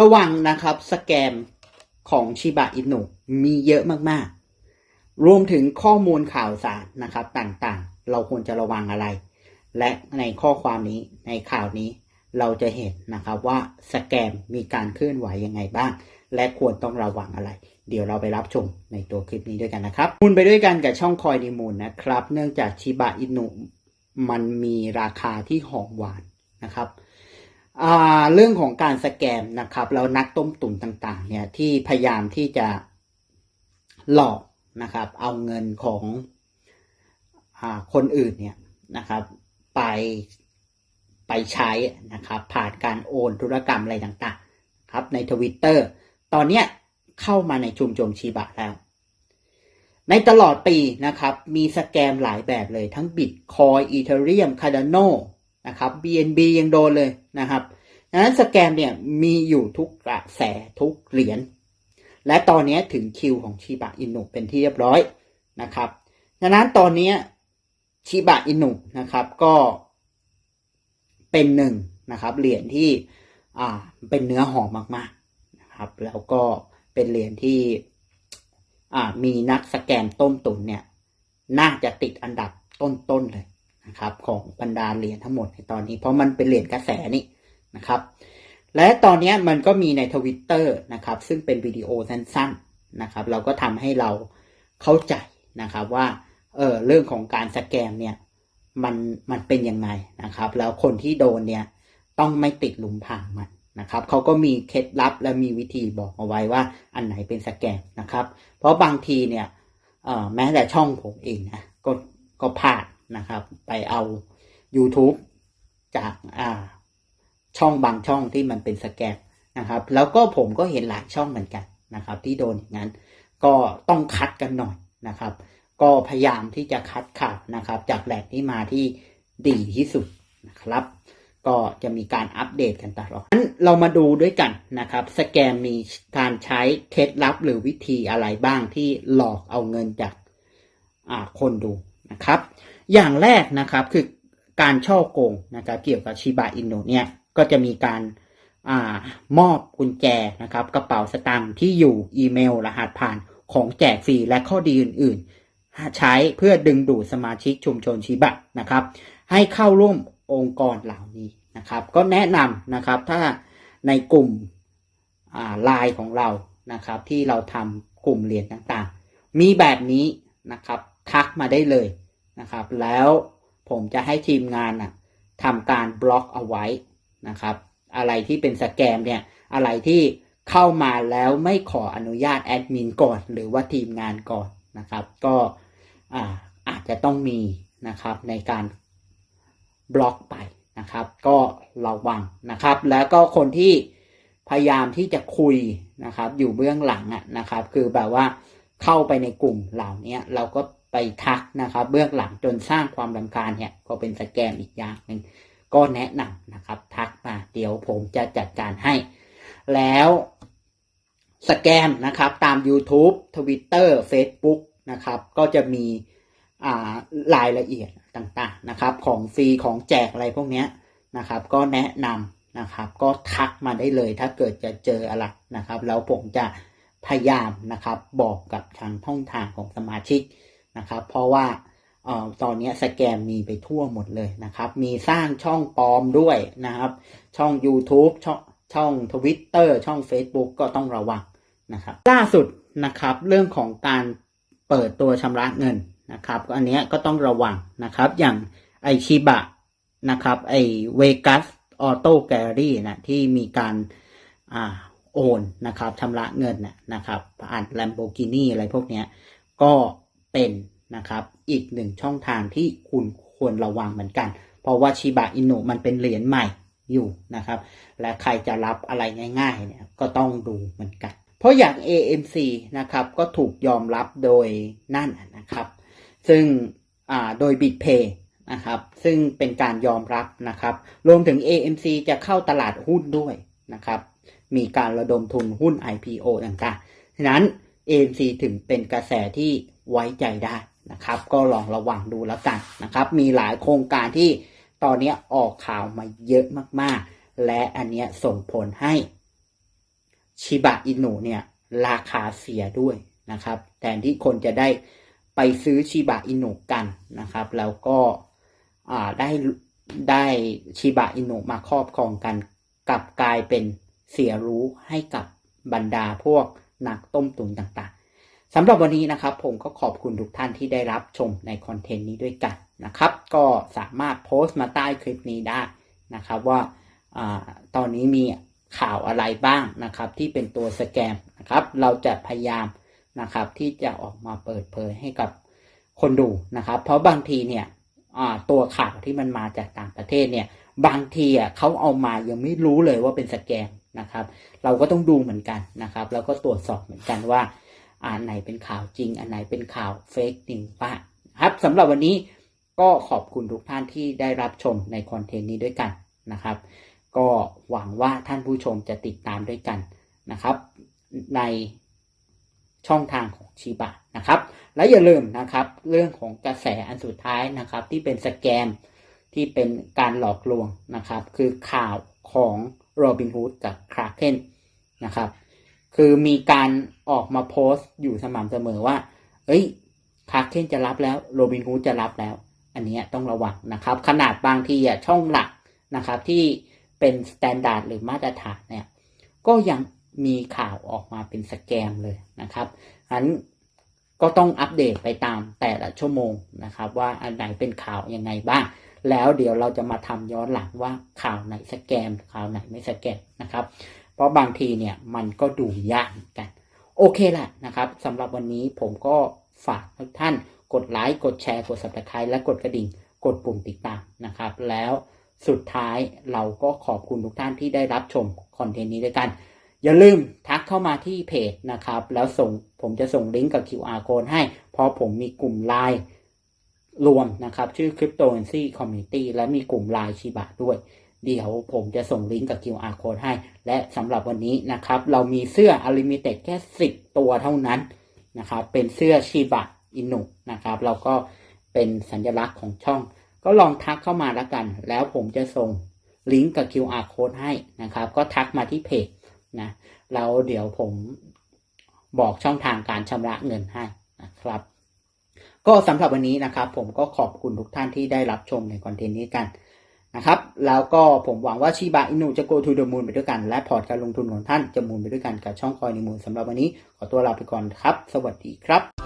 ระวังนะครับสแกมของชิบะอินุมีเยอะมากๆ รวมถึงข้อมูลข่าวสารนะครับต่างๆ เราควรจะระวังอะไร และในข้อความนี้ในข่าวนี้เราจะเห็นนะครับว่าสแกมมีการเคลื่อนไหวยังไงบ้าง และควรต้องระวังอะไร เดี๋ยวเราไปรับชมในตัวคลิปนี้ด้วยกันนะครับมูลไปด้วยกันกับช่องคอยดีมูลนะครับ เนื่องจากชิบะอินุมันมีราคาที่หอมหวานนะครับ เรื่องของการสแกมนะครับแล้วนักต้มตุ๋นต่างๆ เนี่ยที่พยายามที่จะหลอกนะครับ เอาเงินของอคนอื่นเนี่ยนะครับ ไปไปใช้นะครับผ่านการโอนธุรกรรมอะไรต่างๆครับ ในทวิตเตอร์ตอนเนี้ยเข้ามาในชุมชนชีบะแล้ว ในตลอดปีนะครับ มีสแกมหลายแบบเลยทั้งบิตคอยอีเทเรียมคาร์ดานนะครับ BNB ยังโดนเลยนะครับดังนั้นสแกมเนี่ยมีอยู่ทุกกระแสทุกเหรียญและตอนนี้ถึงคิวของชิบะอินุเป็นที่เรียบร้อยนะครับดังนั้นตอนนี้ชิบะอินุนะครับก็เป็นหนึ่งนะครับเหรียญที่อ่าเป็นเนื้อหอมมากๆนะครับแล้วก็เป็นเหรียญที่อ่ามีนักสแกนต้มตุนเนี่ยน่าจะติดอันดับต้นๆเลย นะครับ ของบรรดาเหรียญทั้งหมดในตอนนี้ เพราะมันเป็นเหรียญกระแสนี่นะครับ และตอนนี้มันก็มีในทวิตเตอร์นะครับ ซึ่งเป็นวิดีโอสั้นๆนะครับ เราก็ทำให้เราเข้าใจนะครับว่าเออเรื่องของการสแกมเนี่ยมันมันเป็นยังไงนะครับ แล้วคนที่โดนเนี่ยต้องไม่ติดหลุมพรางมันนะครับเขาก็มีเคล็ดลับและมีวิธีบอกเอาไว้ว่าอันไหนเป็นสแกมนะครับ เพราะบางทีเนี่ยแม้แต่ช่องผมเองนะก็ก็พลาด นะครับ ไปเอา YouTube จากอ่าช่องบางช่องที่มันเป็นสแกมนะครับ แล้วก็ผมก็เห็นหลายช่องเหมือนกันนะครับ ที่โดนอย่างนั้น ก็ต้องคัดกันหน่อยนะครับ ก็พยายามที่จะคัดข่าวนะครับ จากแหล่งที่มาที่ดีที่สุดนะครับ ก็จะมีการอัปเดตกันตลอดงั้นเรามาดูด้วยกันนะครับ สแกมมีการใช้เคล็ดลับหรือวิธีอะไรบ้างที่หลอกเอาเงินจากอ่าคนดู นะครับ อย่างแรกนะครับคือการช่อโกงนะครับเกี่ยวกับชิบะอินุเนี่ยก็จะมีการอามอบกุญแจนะครับ กระเป๋าสตางค์ที่อยู่อีเมล รหัสผ่านของแจกฟรีและข้อดีอื่น ๆ ใช้เพื่อดึงดูดสมาชิกชุมชนชิบะนะครับ ให้เข้าร่วมองค์กรเหล่านี้นะครับ ก็แนะนำนะครับถ้าในกลุ่มไลน์ของเรานะครับ ที่เราทำกลุ่มเรียนต่างๆ มีแบบนี้นะครับ ทักมาได้เลย นะครับ แล้วผมจะให้ทีมงานนะทำการบล็อกเอาไว้นะครับ อะไรที่เป็นสแกมเนี่ย อะไรที่เข้ามาแล้วไม่ขออนุญาตแอดมินก่อน หรือว่าทีมงานก่อนนะครับ ก็อาอาจจะต้องมีนะครับในการบล็อกไปนะครับ ก็ระวังนะครับ แล้วก็คนที่พยายามที่จะคุยนะครับ อยู่เบื้องหลังอะนะครับ คือแบบว่าเข้าไปในกลุ่มเหล่านี้เราก็ ไปทักนะครับ เบื้องหลังจนสร้างความรำคาญเนี่ยก็เป็นสแกมอีกอย่างหนึ่งก็แนะนำนะครับ ทักมาเดี๋ยวผมจะจัดการให้ แล้วสแกมนะครับตาม YouTube Twitter Facebook นะครับก็จะมีรายละเอียดต่างๆนะครับ ของฟรีของแจกอะไรพวกนี้นะครับ ก็แนะนำนะครับ ก็ทักมาได้เลยถ้าเกิดจะเจออะไรนะครับ แล้วผมจะพยายามนะครับ บอกกับทางท่องทางของสมาชิก นะครับ เพราะว่าออตอนนี้สแกมมีไปทั่วหมดเลยนะครับ มีสร้างช่องปลอมด้วยนะครับ ช่อง YouTube ช่องช่อง Twitter ช่อง Facebook ก็ต้องระวังนะครับ ล่าสุดนะครับ เรื่องของการเปิดตัวชำระเงินนะครับอันนี้ก็ต้องระวังนะครับ อย่างไอชิบะนะครับไอเวกัสออโต้แกลลี่นะที่มีการอ่าโอนนะครับชำระเงินนะครับผ่าน Lamborghini อะไรพวกนี้ก็ เป็นนะครับ อีกหนึ่งช่องทางที่คุณควรระวังเหมือนกัน เพราะว่าชิบะอินุมันเป็นเหรียญใหม่อยู่นะครับ และใครจะรับอะไรง่ายๆเนี่ยก็ต้องดูเหมือนกัน เพราะอย่าง AMC นะครับก็ถูกยอมรับโดยนั่นนะครับ ซึ่งโดย BitPay นะครับซึ่งเป็นการยอมรับนะครับ รวมถึง AMC จะเข้าตลาดหุ้นด้วยนะครับ มีการระดมทุนหุ้น IPO ต่างๆฉะนั้น AMC ถึงเป็นกระแสที่ ไว้ใจได้นะครับ ก็ลองระวังดูแล้วกันนะครับ มีหลายโครงการที่ตอนนี้ออกข่าวมาเยอะมากๆ และอันนี้ส่งผลให้ชิบะอินุเนี่ยราคาเสียด้วยนะครับแทนที่คนจะได้ไปซื้อชิบะอินุกันนะครับ แล้วก็ได้ได้ชิบะอินุมาครอบครองกันกลับกลายเป็นเสียรู้ให้กับบรรดาพวกนักต้มตุ๋นต่าง สำหรับวันนี้นะครับผมก็ขอบคุณทุกท่านที่ได้รับชมในคอนเทนต์นี้ด้วยกันนะครับ ก็สามารถโพสต์มาใต้คลิปนี้ได้นะครับว่าอตอนนี้มีข่าวอะไรบ้างนะครับที่เป็นตัวสแกมนะครับ เราจะพยายามนะครับที่จะออกมาเปิดเผยให้กับคนดูนะครับ เพราะบางทีเนี่ยตัวข่าวที่มันมาจากต่างประเทศเนี่ยบางทีอะเขาเอามายังไม่รู้เลยว่าเป็นสแกมนะครับ เราก็ต้องดูเหมือนกันนะครับ แล้วก็ตรวจสอบเหมือนกันว่า อันไหนเป็นข่าวจริง อันไหนเป็นข่าวเฟกนิวบ้างครับสำหรับวันนี้ก็ขอบคุณทุกท่านที่ได้รับชมในคอนเทนต์นี้ด้วยกันนะครับ ก็หวังว่าท่านผู้ชมจะติดตามด้วยกันนะครับ ในช่องทางของชีบะนะครับ และอย่าลืมนะครับ เรื่องของกระแสอันสุดท้ายนะครับ ที่เป็นสแกมที่เป็นการหลอกลวงนะครับ คือข่าวของโรบินฮูดกับคราเคนนะครับ คือมีการออกมาโพสต์อยู่สม่ำเสมอว่า เอ้ยคราเคนจะรับแล้วโรบินฮูดจะรับแล้ว อันนี้ต้องระวังนะครับ ขนาดบางทีอะช่องหลักนะครับที่เป็นสแตนดาร์ดหรือมาตรฐานเนี่ยก็ยังมีข่าวออกมาเป็นสแกมเลยนะครับฉะนั้นก็ต้องอัปเดตไปตามแต่ละชั่วโมงนะครับ ว่าอันไหนเป็นข่าวยังไงบ้าง แล้วเดี๋ยวเราจะมาทำย้อนหลังว่าข่าวไหนสแกมข่าวไหนไม่สแกมนะครับ เพราะบางทีเนี่ยมันก็ดูยากกัน โอเคแหละนะครับสำหรับวันนี้ผมก็ฝากทุกท่านกดไลค์กดแชร์กด subscribe และกดกระดิ่ง กดปุ่มติดตามนะครับ แล้วสุดท้ายเราก็ขอบคุณทุกท่านที่ได้รับชมคอนเทนต์นี้ด้วยกัน อย่าลืมทักเข้ามาที่เพจนะครับ แล้วส่งผมจะส่งลิงก์กับ QR code ให้ เพราะผมมีกลุ่มไลน์รวมนะครับ ชื่อ Cryptocurrency Community และมีกลุ่มไลน์ชิบะด้วย เดี๋ยวผมจะส่งลิงก์กับ QR code ให้ และสำหรับวันนี้นะครับ เรามีเสื้อ Unlimited แค่ 10 ตัวเท่านั้นนะครับ เป็นเสื้อชิบะอินุนะครับเราก็เป็นสัญลักษณ์ของช่อง ก็ลองทักเข้ามาแล้วกัน แล้วผมจะส่งลิงก์กับ QR code ให้นะครับ ก็ทักมาที่เพจนะแล้วเดี๋ยวผมบอกช่องทางการชำระเงินให้นะครับ ก็สำหรับวันนี้นะครับ ผมก็ขอบคุณทุกท่านที่ได้รับชมในคอนเทนต์นี้กัน นะครับ แล้วก็ผมหวังว่าชีบะอินุจะ go to the moon ไปด้วยกัน และพอร์ตการลงทุนของท่านจะมูนไปด้วยกันกับช่องคอยในมูนสำหรับวันนี้ขอตัวลาไปก่อนครับ สวัสดีครับ